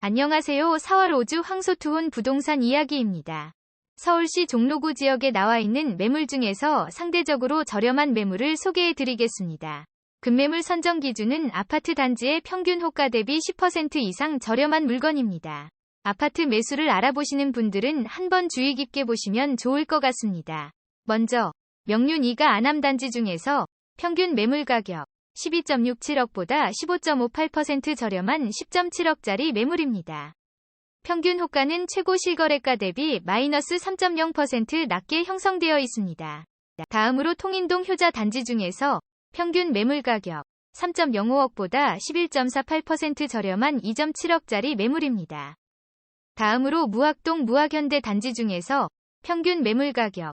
안녕하세요. 4월 5주 황소투혼 부동산 이야기입니다. 서울시 종로구 지역에 나와 있는 매물 중에서 상대적으로 저렴한 매물을 소개해 드리겠습니다. 급매물 선정 기준은 아파트 단지의 평균 호가 대비 10% 이상 저렴한 물건입니다. 아파트 매수를 알아보시는 분들은 한번 주의 깊게 보시면 좋을 것 같습니다. 먼저 명륜 2가 아남 단지 중에서 평균 매물 가격 12.67억보다 15.58% 저렴한 10.7억짜리 매물입니다. 평균 호가는 최고 실거래가 대비 마이너스 3.0% 낮게 형성되어 있습니다. 다음으로 통인동 효자 단지 중에서 평균 매물 가격 3.05억보다 11.48% 저렴한 2.7억짜리 매물입니다. 다음으로 무학동 무학현대 단지 중에서 평균 매물 가격